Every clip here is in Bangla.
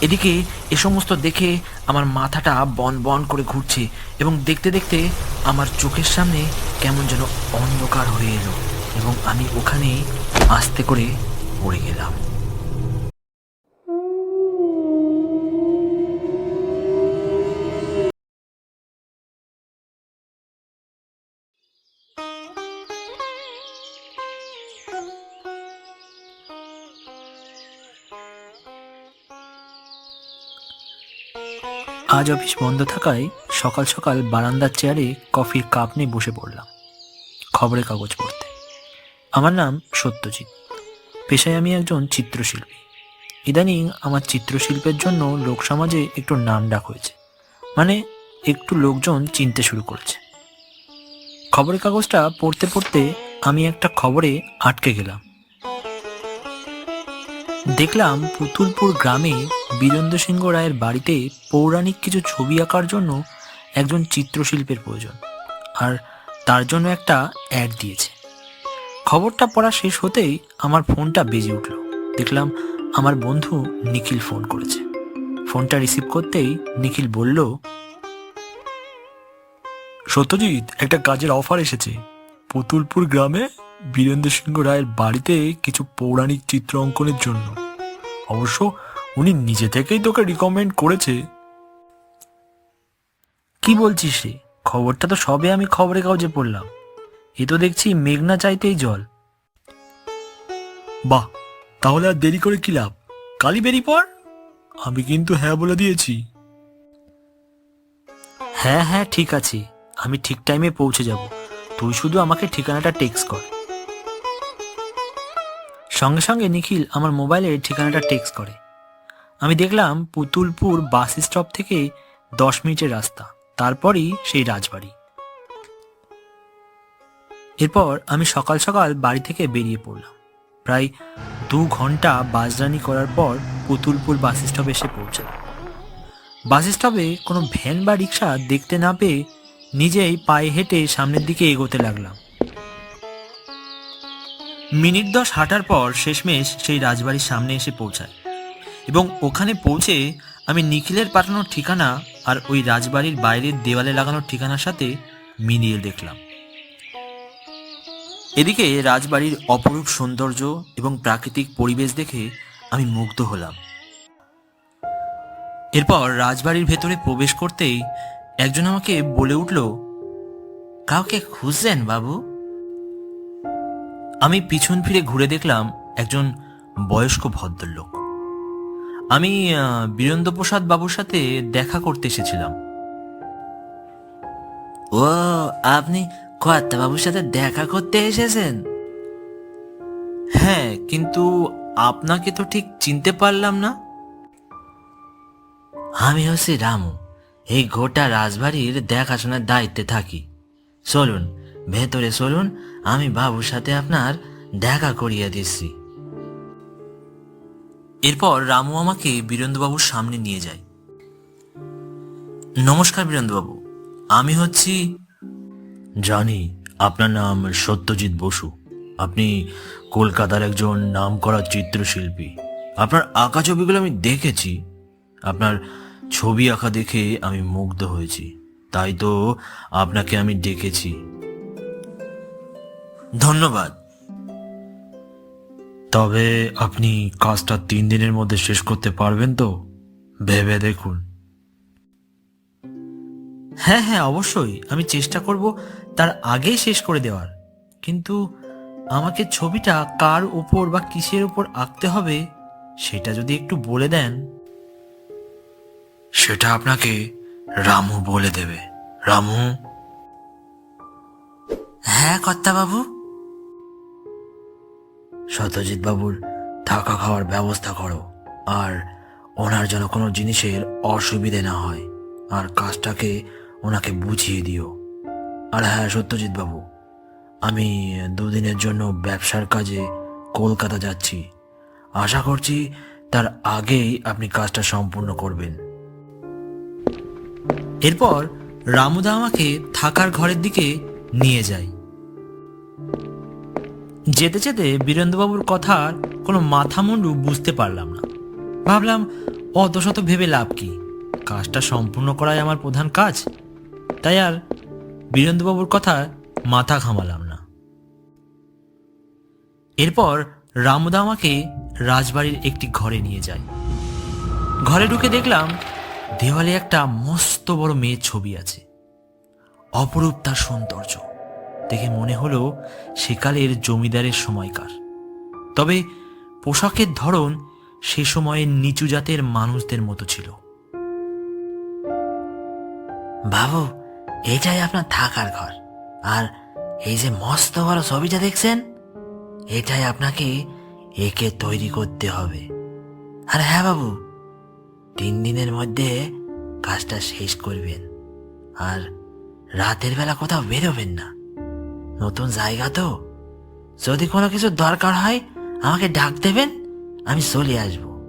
এদিকে এ সমস্ত দেখে আমার মাথাটা বন বন করে ঘুরছে এবং দেখতে দেখতে আমার চোখের সামনে কেমন যেন অন্ধকার হয়ে এলো এবং আমি ওখানে আস্তে করে পড়ে গেলাম। আজ অফিস বন্ধ থাকায় সকাল সকাল বারান্দার চেয়ারে কফির কাপ নিয়ে বসে পড়লাম, খবরের কাগজ পড়তে। আমার নাম সত্যজিৎ। পেশায় আমি একজন চিত্রশিল্পী। ইদানিং আমার চিত্রশিল্পের জন্য লোকসমাজে একটু নাম ডাক হয়েছে মানে একটু লোকজন চিনতে শুরু করেছে। খবরের কাগজটা পড়তে পড়তে আমি একটা খবরে আটকে গেলাম। দেখলাম পুতুলপুর গ্রামে বীরেন্দ্র সিংহ রায়ের বাড়িতে পৌরাণিক কিছু ছবি আঁকার জন্য একজন চিত্রশিল্পের প্রয়োজন, আর তার জন্য একটা অ্যাড দিয়েছে। খবরটা পড়া শেষ হতেই আমার ফোনটা বেজে উঠল। দেখলাম আমার বন্ধু নিখিল ফোন করেছে। ফোনটা রিসিভ করতেই নিখিল বলল, সত্যজিৎ, একটা কাজের অফার এসেছে। পুতুলপুর গ্রামে বীরেন্দ্র সিংহ রায়ের বাড়িতে কিছু পৌরাণিক চিত্র অঙ্কনের জন্য। অবশ্য উনি নিজে থেকেই তোকে রিকমেন্ড করেছে। কি বলছিস রে? খবরটা তো সবে আমি খবরের কাগজে পড়লাম। এ তো দেখছি মেঘনা চাইতেই জল। বাহ তাহলে আর দেরি করে কি লাভ? কালি বেরি পর আমি কিন্তু হ্যাঁ বলে দিয়েছি। হ্যাঁ হ্যাঁ ঠিক আছে। আমি ঠিক টাইমে পৌঁছে যাব। তুই শুধু আমাকে ঠিকানাটা টেক্সট কর। সঙ্গে সঙ্গে নিখিল আমার মোবাইলের ঠিকানাটা টেক্সট করে। আমি দেখলাম পুতুলপুর বাস স্টপ থেকে দশ মিনিটের রাস্তা, তারপরই সেই রাজবাড়ি। এরপর আমি সকাল সকাল বাড়ি থেকে বেরিয়ে পড়লাম। প্রায় দু ঘণ্টা বাস জার্নি করার পর পুতুলপুর বাস স্টপে এসে পৌঁছালাম। বাস স্টপে কোনো ভ্যান বা রিক্সা দেখতে না পেয়ে নিজেই পায়ে হেঁটে সামনের দিকে এগোতে লাগলাম। মিনিট দশ হাঁটার পর শেষমেশ সেই রাজবাড়ির সামনে এসে পৌঁছায়। এবং ওখানে পৌঁছে আমি নিখিলের পাঠানোর ঠিকানা আর ওই রাজবাড়ির বাইরের দেওয়ালে লাগানোর ঠিকানার সাথে মিলিয়ে দেখলাম। এদিকে রাজবাড়ির অপরূপ সৌন্দর্য এবং প্রাকৃতিক পরিবেশ দেখে আমি মুগ্ধ হলাম। এরপর রাজবাড়ির ভেতরে প্রবেশ করতেই একজন আমাকে বলে উঠল, কাউকে খুঁজছেন বাবু? আমি পিছন ফিরে ঘুরে দেখলাম একজন বয়স্ক ভদ্রলোক। আমি আহ, বীরেন্দ্র প্রসাদ বাবুর সাথে দেখা করতে এসেছিলাম। ও আপনি বাবুর সাথে দেখা করতে এসেছেন? হ্যাঁ কিন্তু আপনাকে তো ঠিক চিনতে পারলাম না। আমি হচ্ছি রামু। এই গোটা রাজবাড়ির দেখাশোনার দায়িত্বে থাকি। চলুন ভেতরে চলুন, আমি বাবুর সাথে আপনার দেখা করিয়ে দিচ্ছি। এরপর রামু আমাকে বীরেন্দ্রবাবুর সামনে নিয়ে যায়। নমস্কার বীরেন্দ্রবাবু, আমি হচ্ছি জানি, আপনার নাম সত্যজিৎ বসু। আপনি কলকাতার একজন নাম করা চিত্রশিল্পী। আপনার আঁকা ছবিগুলো আমি দেখেছি। আপনার ছবি আঁকা দেখে আমি মুগ্ধ হয়েছি। তাই তো আপনাকে আমি ডেকেছি। ধন্যবাদ। তবে আপনি কাজটা তিন দিনের মধ্যে শেষ করতে পারবেন তো? ভেবে দেখুন। হ্যাঁ হ্যাঁ অবশ্যই। আমি চেষ্টা করব তার আগে শেষ করে দেওয়ার। কিন্তু আমাকে ছবিটা কার উপর বা কিসের উপর আঁকতে হবে সেটা যদি একটু বলে দেন। সেটা আপনাকে রামু বলে দেবে। রামু? হ্যাঁ বাবু সত্যজিৎ বাবুর থাকা খাওয়ার ব্যবস্থা করো। আর ওনার যেন কোনো জিনিসের অসুবিধে না হয়। আর কাজটাকে ওনাকে বুঝিয়ে দিও। আর হ্যাঁ সত্যজিৎ বাবু, আমি দুদিনের জন্য ব্যবসার কাজে কলকাতা যাচ্ছি। আশা করছি তার আগেই আপনি কাজটা সম্পূর্ণ করবেন। এরপর রামুদা আমাকে থাকার ঘরের দিকে নিয়ে যায়। যেতে যেতে বীরেন্দ্রবাবুর কথার কোনো মাথা মুন্ডু বুঝতে পারলাম না। ভাবলাম, অত শত ভেবে লাভ কি? কাজটা সম্পূর্ণ করাই আমার প্রধান কাজ। তাই আর বীরেন্দ্রবাবুর কথা মাথা ঘামালাম না। এরপর রামদা আমাকে রাজবাড়ির একটি ঘরে নিয়ে যায়। ঘরে ঢুকে দেখলাম, দেওয়ালে একটা মস্ত বড় মেয়ের ছবি আছে। অপরূপ তার সৌন্দর্য। দেখে মনে হলো সেকালের জমিদারের সময়কার। তবে পোশাকের ধরন সে সময়ের নিচু জাতের মানুষদের মতো ছিল। বাবু এটাই আপনার থাকার ঘর। আর এই যে মস্ত বড় ছবিটা দেখছেন, এটাই আপনাকে একে তৈরি করতে হবে। আর হ্যাঁ বাবু, তিন দিনের মধ্যে কাজটা শেষ করবেন। আর রাতের বেলা কোথাও বেরোবেন না। নতুন জায়গা তো। যদি কোনো কিছু দরকার হয়, আমাকে ডাক দেবেন, আমি চলে আসব।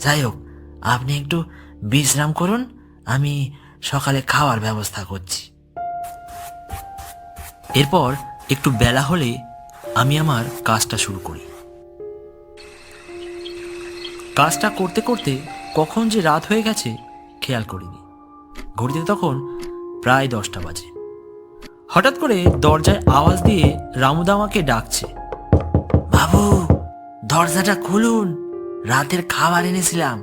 যাই হোক, আপনি একটু বিশ্রাম করুন, আমি সকালে খাওয়ার ব্যবস্থা করছি। এরপর একটু বেলা হলে আমি আমার কাজটা শুরু করি। কাজটা করতে করতে কখন যে রাত হয়ে গেছে, খেয়াল করিনি। ঘড়িতে তখন প্রায় দশটা বাজে। হঠাৎ করে দরজায় আওয়াজ দিয়ে রামুদা আমাকে ডাকছে। বাবু, দরজাটা খুলুন। রাতের খাবার এনেছিলাম।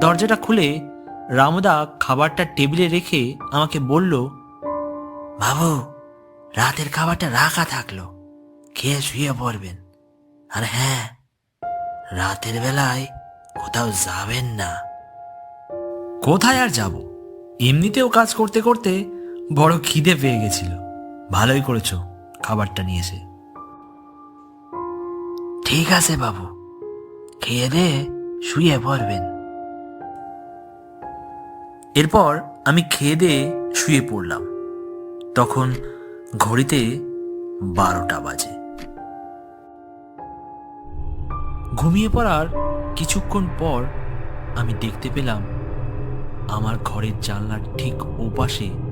দরজাটা খুলে রামুদা খাবারটা টেবিলে রেখে আমাকে বলল, বাবু, রাতের খাবারটা রাখা থাকল। খেয়ে শুয়ে পড়বেন। আর হ্যাঁ রাতের বেলায় কোথাও যাবেন না। কোথায় আর যাব? এমনিতেও কাজ করতে করতে বড় খিদে পেয়ে গেছিল। ভালোই করেছ খাবারটা নিয়েছে। ঠিক আছে বাবু, খেয়ে দে, শুয়ে পড়বেন। এরপর আমি খেয়ে দিয়ে শুয়ে পড়লাম। তখন ঘড়িতে বারোটা বাজে। ঘুমিয়ে পড়ার কিছুক্ষণ পর আমি দেখতে পেলাম আমার ঘরের জানলার ঠিক ওপাশে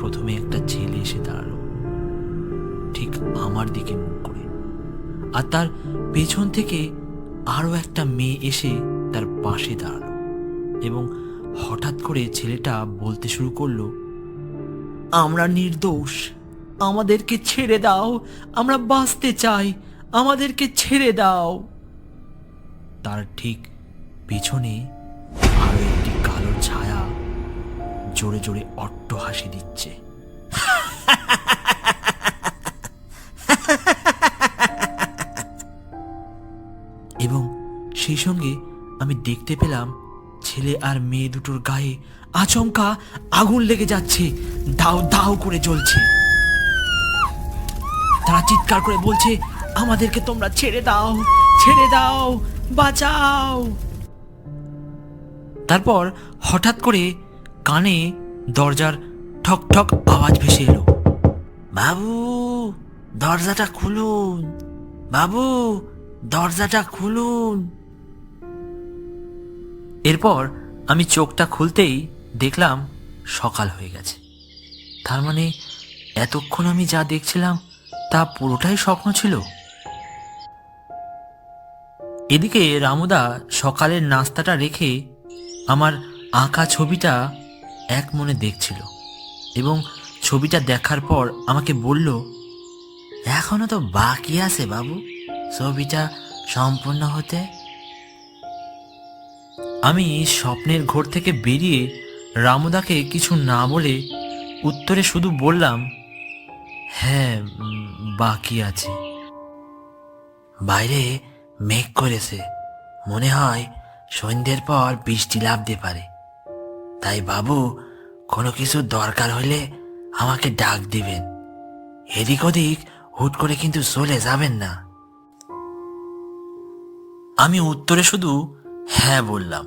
প্রথমে একটা ছেলে এসে দাঁড়াল। ঠিক আমার দিকে মুখ করে। আর তার পেছন থেকে আরও একটা মেয়ে এসে তার পাশে দাঁড়াল এবং হঠাৎ করে ছেলেটা বলতে শুরু করল, আমরা নির্দোষ, আমাদেরকে ছেড়ে দাও, আমরা বাঁচতে চাই, আমাদেরকে ছেড়ে দাও। তার ঠিক পেছনে জোরে জোরে অট্ট হাসি দিচ্ছে। এবং সেই সঙ্গে আমি দেখতে পেলাম ছেলে আর মেয়ে দুটোর গায়ে আচমকা আগুন লেগে যাচ্ছে দাও দাও করে জ্বলছে। তারা চিৎকার করে বলছে, আমাদেরকে তোমরা ছেড়ে দাও ছেড়ে দাও, বাঁচাও। তারপর হঠাৎ করে কানে দরজার ঠক ঠক আওয়াজ ভেসে এলো। বাবু, দরজাটা খুলুন। বাবু, দরজাটা খুলুন। এরপর আমি চোখটা খুলতেই দেখলাম সকাল হয়ে গেছে। তার মানে এতক্ষণ আমি যা দেখছিলাম তা পুরোটাই স্বপ্ন ছিল? এদিকে রামুদা সকালের নাস্তাটা রেখে আমার আঁকা ছবিটা এক মনে দেখছিল এবং ছবিটা দেখার পর আমাকে বলল, এখনও তো বাকি আছে বাবু, ছবিটা সম্পূর্ণ হতে? আমি স্বপ্নের ঘর থেকে বেরিয়ে রামুদাকে কিছু না বলে উত্তরে শুধু বললাম হ্যাঁ বাকি আছে। বাইরে মেঘ করেছে। মনে হয় সন্ধ্যের পর বৃষ্টি লাভতে পারে। তাই বাবু, কোনো কিছু দরকার হলে আমাকে ডাক দিবেন। এদিক ওদিক হুট করে কিন্তু চলে যাবেন না। আমি উত্তরে শুধু হ্যাঁ বললাম।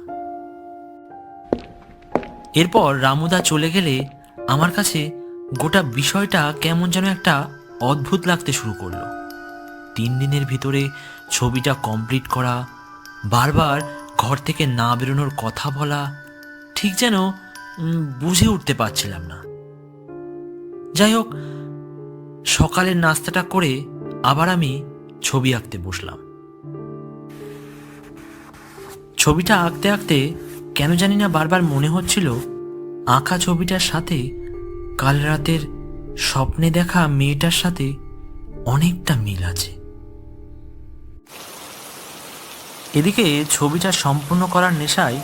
এরপর রামুদা চলে গেলে আমার কাছে গোটা বিষয়টা কেমন যেন একটা অদ্ভুত লাগতে শুরু করল। তিন দিনের ভিতরে ছবিটা কমপ্লিট করা, বারবার ঘর থেকে না বেরোনোর কথা বলা ঠিক যেন বুঝে উঠতে পারছিলাম না। যাই হোক, সকালের নাস্তাটা করে আবার আমি ছবি আঁকতে বসলাম। ছবিটা আঁকতে আঁকতে কেন জানি না বারবার মনে হচ্ছিল, আঁকা ছবিটার সাথে কাল রাতের স্বপ্নে দেখা মেয়েটার সাথে অনেকটা মিল আছে। এদিকে ছবিটা সম্পূর্ণ করার নেশায়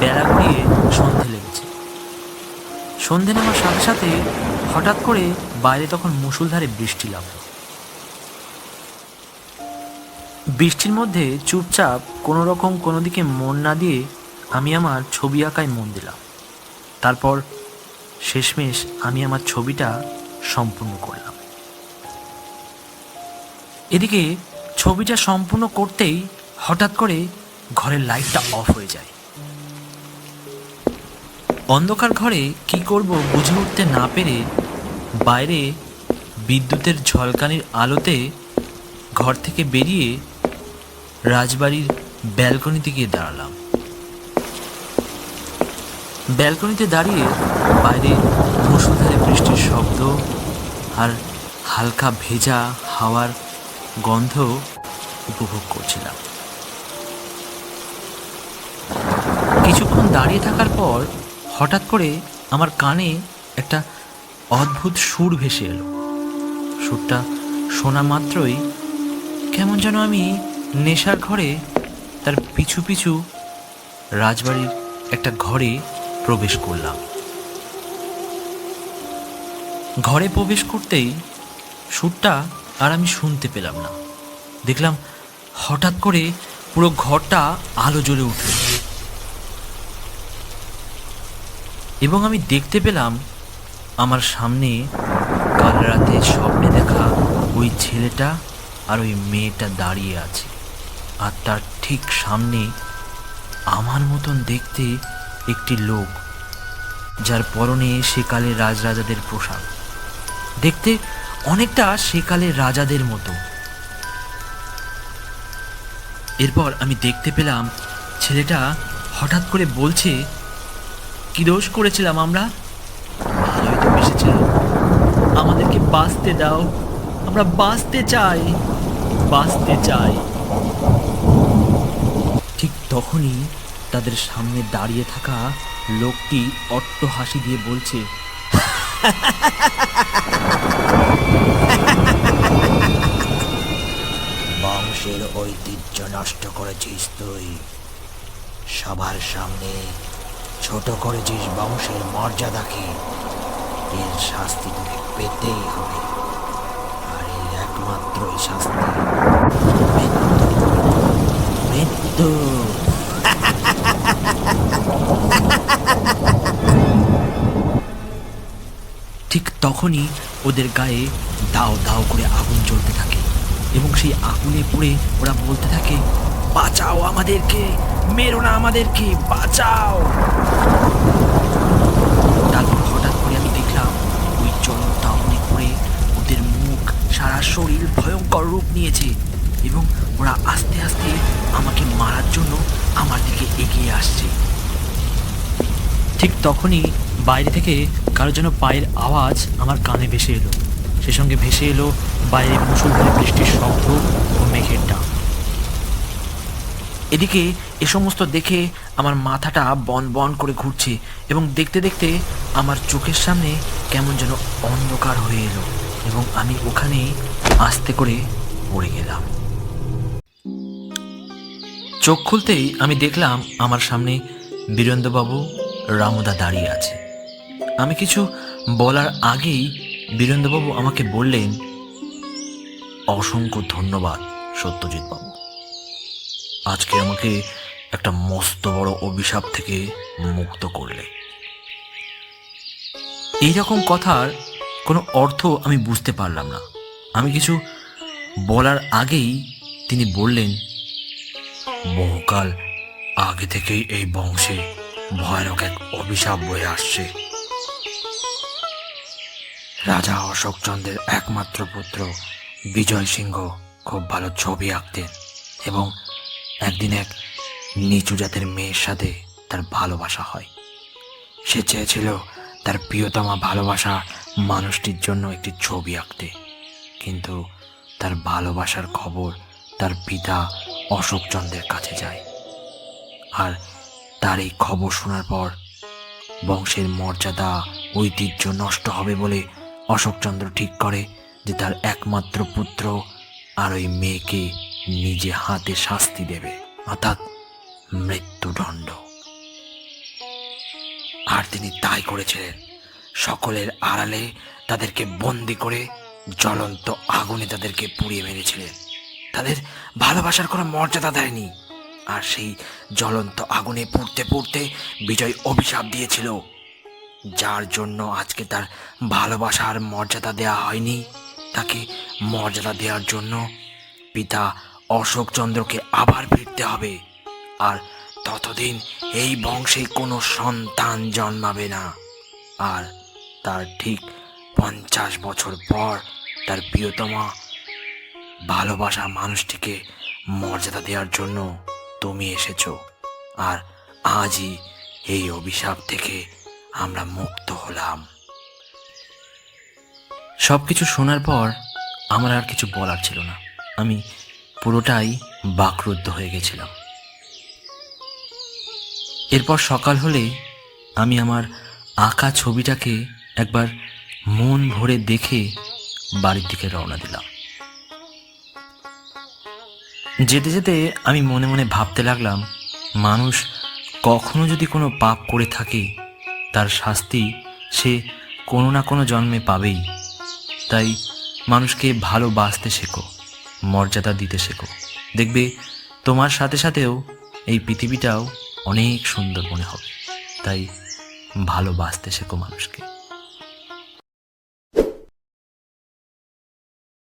বেলা গড়িয়ে সন্ধে লেগেছে। সন্ধে নামার সাথে সাথে হঠাৎ করে বাইরে তখন মুষলধারে বৃষ্টি লাগল। বৃষ্টির মধ্যে চুপচাপ কোনো রকম কোনো দিকে মন না দিয়ে আমি আমার ছবি আঁকায় মন দিলাম। তারপর শেষমেশ আমি আমার ছবিটা সম্পূর্ণ করলাম। এদিকে ছবিটা সম্পূর্ণ করতেই হঠাৎ করে ঘরের লাইটটা অফ হয়ে যায়। অন্ধকার ঘরে কি করব বুঝে উঠতে না পেরে বাইরে বিদ্যুতের ঝলকানির আলোতে ঘর থেকে বেরিয়ে রাজবাড়ির ব্যালকনিতে গিয়ে দাঁড়ালাম। ব্যালকনিতে দাঁড়িয়ে বাইরে মুসুলধারে বৃষ্টির শব্দ আর হালকা ভেজা হাওয়ার গন্ধ উপভোগ করছিলাম। কিছুক্ষণ দাঁড়িয়ে থাকার পর হঠাৎ করে আমার কানে একটা অদ্ভুত সুর ভেসে এলো। সুরটা শোনা মাত্রই কেমন যেন আমি নেশার ঘরে তার পিছু পিছু রাজবাড়ির একটা ঘরে প্রবেশ করলাম। ঘরে প্রবেশ করতেই সুরটা আর আমি শুনতে পেলাম না। দেখলাম হঠাৎ করে পুরো ঘরটা আলো জ্বলে উঠল। এবং আমি দেখতে পেলাম আমার সামনে কাল রাতে স্বপ্নে দেখা ওই ছেলেটা আর ওই মেয়েটা দাঁড়িয়ে আছে। আর তার ঠিক সামনে আমার মতন দেখতে একটি লোক, যার পরনে সেকালে রাজরাজাদের পোশাক। দেখতে অনেকটা সেকালের রাজাদের মতো। এরপর আমি দেখতে পেলাম ছেলেটা হঠাৎ করে বলছে কি দোষ করেছিলাম আমরা? ভালোই তো আমাদেরকে বাঁচতে দাও। আমরা বাঁচতে চাই। বাঁচতে চাই। ঠিক তখনই তাদের সামনে দাঁড়িয়ে থাকা লোকটি অট্ট হাসি দিয়ে বলছে, বংশের ঐতিহ্য নষ্ট করেছিস তুই। সবার সামনে ছোট করেছিস বংশের মর্যাদাকে এর শাস্তি তোকে পেতেই হবে। আর এই একমাত্রই শাস্তি মৃত্যু। ঠিক তখনই ওদের গায়ে দাও দাও করে আগুন জ্বলতে থাকে এবং সেই আগুনে পড়ে ওরা বলতে থাকে বাঁচাও আমাদেরকে, মেরো না আমাদেরকে, বাঁচাও। তারপর হঠাৎ করে আমি দেখলাম ওই জ্বলন্ত আগুনে পড়ে ওদের মুখ সারা শরীর ভয়ঙ্কর রূপ নিয়েছে এবং ওরা আস্তে আস্তে আমাকে মারার জন্য আমার দিকে এগিয়ে আসছে। ঠিক তখনই বাইরে থেকে কারও যেন পায়ের আওয়াজ আমার কানে ভেসে এলো। সে সঙ্গে ভেসে এলো বাইরে মুসুলধারে বৃষ্টির শব্দ ও মেঘের ডাক। এদিকে এ সমস্ত দেখে আমার মাথাটা বন বন করে ঘুরছে এবং দেখতে দেখতে আমার চোখের সামনে কেমন যেন অন্ধকার হয়ে এলো এবং আমি ওখানে আস্তে করে পড়ে গেলাম। চোখ খুলতেই আমি দেখলাম আমার সামনে বীরেন্দ্রবাবু রামুদা দাঁড়িয়ে আছে। আমি কিছু বলার আগেই বীরেন্দ্রবাবু আমাকে বললেন, অসংখ্য ধন্যবাদ সত্যজিৎ বাবু। আজকে আমাকে একটা মস্ত বড় অভিশাপ থেকে মুক্ত করলে। এই রকম কথার কোনো অর্থ আমি বুঝতে পারলাম না। আমি কিছু বলার আগেই তিনি বললেন, বহুকাল আগে থেকেই এই বংশে ভয়ানক এক অভিশাপ বয়ে আসছে। রাজা অশোকচন্দ্রের একমাত্র পুত্র বিজয় সিংহ খুব ভালো ছবি আঁকতেন এবং একদিন এক নিচু জাতের মেয়ের সাথে তার ভালোবাসা হয়। সে চেয়েছিল তার প্রিয়তমা ভালোবাসা মানুষটির জন্য একটি ছবি আঁকতে। কিন্তু তার ভালোবাসার খবর তার পিতা অশোকচন্দ্রের কাছে যায়। আর তার এই খবর শোনার পর বংশের মর্যাদা, ঐতিহ্য নষ্ট হবে বলে অশোকচন্দ্র ঠিক করে যে তার একমাত্র পুত্র আর ওই মেয়েকে নিজে হাতে শাস্তি দেবে, অর্থাৎ মৃত্যুদণ্ড। আর তিনি তাই করেছিলেন। সকলের আড়ালে তাদেরকে বন্দি করে জ্বলন্ত আগুনে তাদেরকে পুড়িয়ে মেরেছিলেন। তাদের ভালোবাসার কোনো মর্যাদা দেয়নি। আর সেই জ্বলন্ত আগুনে পুড়তে পুড়তে বিজয় অভিশাপ দিয়েছিল। যার জন্য আজকে তার ভালোবাসার মর্যাদা দেওয়া হয়নি। তাকে মর্যাদা দেওয়ার জন্য পিতা অশোকচন্দ্রকে আবার ফিরতে হবে। আর ততদিন এই বংশে কোনো সন্তান জন্মাবে না। আর তার ঠিক পঞ্চাশ বছর পর তার প্রিয়তমা ভালোবাসা মানুষটিকে মর্যাদা দেওয়ার জন্য তুমি এসেছ। আর আজই এই অভিশাপ থেকে আমরা মুক্ত হলাম। সব কিছু শোনার পর আমার আর কিছু বলার ছিল না। আমি পুরোটাই বাকরুদ্ধ হয়ে গেছিলাম। এরপর সকাল হলে আমি আমার আঁকা ছবিটাকে একবার মন ভরে দেখে বাড়ির দিকে রওনা দিলাম। যেতে যেতে আমি মনে মনে ভাবতে লাগলাম, মানুষ কখনো যদি কোনো পাপ করে থাকে, তার শাস্তি সে কোনো না কোনো জন্মে পাবেই। তাই মানুষকে ভালোবাসতে শেখো। মর্যাদা দিতে শেখো। দেখবে তোমার সাথে সাথেও এই পৃথিবীটাও অনেক সুন্দর মনে হবে। তাই ভালোবাসতে শেখো মানুষকে।